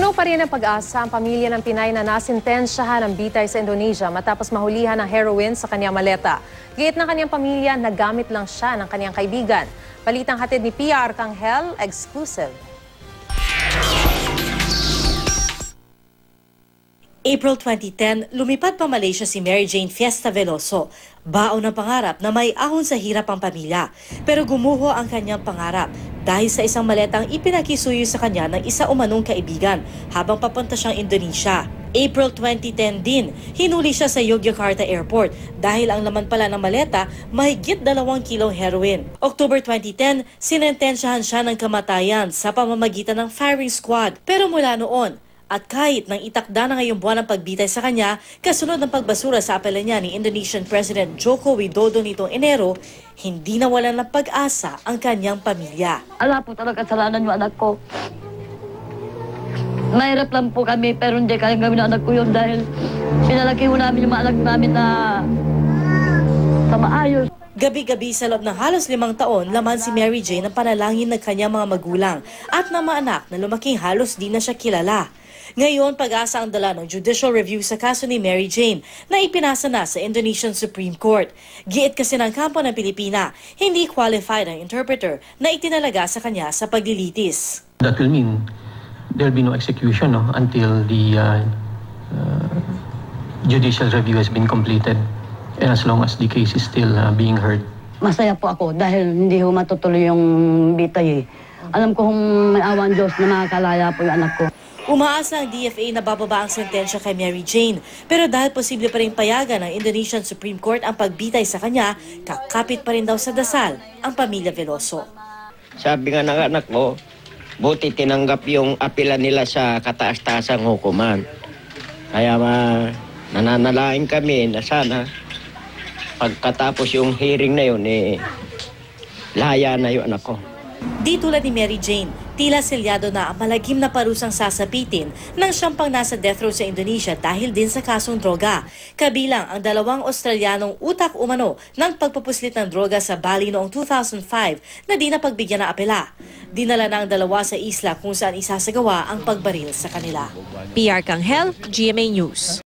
Puno pa rin ang pag-asa ang pamilya ng Pinay na nasintensyahan ng bitay sa Indonesia matapos mahulihan ng heroin sa kanyang maleta. Gate ng kanyang pamilya, nagamit lang siya ng kanyang kaibigan. Balitang hatid ni PR Kanghel, exclusive. April 2010, lumipad pa Malaysia si Mary Jane Fiesta Veloso. Baon ng pangarap na may ahon sa hirap ang pamilya. Pero gumuho ang kanyang pangarap dahil sa isang maletang ipinakisuyo sa kanya ng isa umanong kaibigan habang papunta siyang Indonesia. April 2010 din, hinuli siya sa Yogyakarta Airport dahil ang laman pala ng maleta mahigit dalawang kilong heroin. October 2010, sinentensyahan siya ng kamatayan sa pamamagitan ng firing squad. Pero mula noon, at kahit nang itakda na ngayong buwan ang pagbitay sa kanya, kasunod ng pagbasura sa apela niya ni Indonesian President Joko Widodo nitong Enero, hindi nawalan ng pag-asa ang kanyang pamilya. Ala po talaga kasalanan yung anak ko. Mahirap lang po kami pero hindi kayang gawin ng anak ko yun dahil pinalaki ho namin yung mga anak namin na sa maayos. Gabi-gabi sa loob ng halos limang taon, laman si Mary Jane ang panalangin ng kanyang mga magulang at ng mga anak na lumaking halos di na siya kilala. Ngayon, pag-asa ang dala ng judicial review sa kaso ni Mary Jane na ipinasa na sa Indonesian Supreme Court. Giit kasi ng kampo ng Pilipina, hindi qualified ang interpreter na itinalaga sa kanya sa paglilitis. That will mean there'll be no execution no, until the uh, uh, judicial review has been completed and as long as the case is still uh, being heard. Masaya po ako dahil hindi ho matutuloy yung bitay eh. Alam ko kung may awan Diyos na makakalaya po yung anak ko. Umaasa ang DFA na bababa ang sentensya kay Mary Jane. Pero dahil posible pa rin payagan ng Indonesian Supreme Court ang pagbitay sa kanya, kakapit pa rin daw sa dasal ang pamilya Veloso. Sabi nga ng anak ko, buti tinanggap yung apela nila sa kataas-taasang hukuman. Kaya ma, nananalain kami na sana pagkatapos yung hearing na yun, eh, laya na yung anak ko. Di tulad ni Mary Jane, tila selyado na ang malagim na parusang sasapitin ng siyang pang nasa death row sa Indonesia dahil din sa kasong droga. Kabilang ang dalawang Australianong utak umano ng pagpupuslit ng droga sa Bali noong 2005 na di napagbigyan ng apela. Dinala na ang dalawa sa isla kung saan isasagawa ang pagbaril sa kanila. PR Kanghel, GMA News.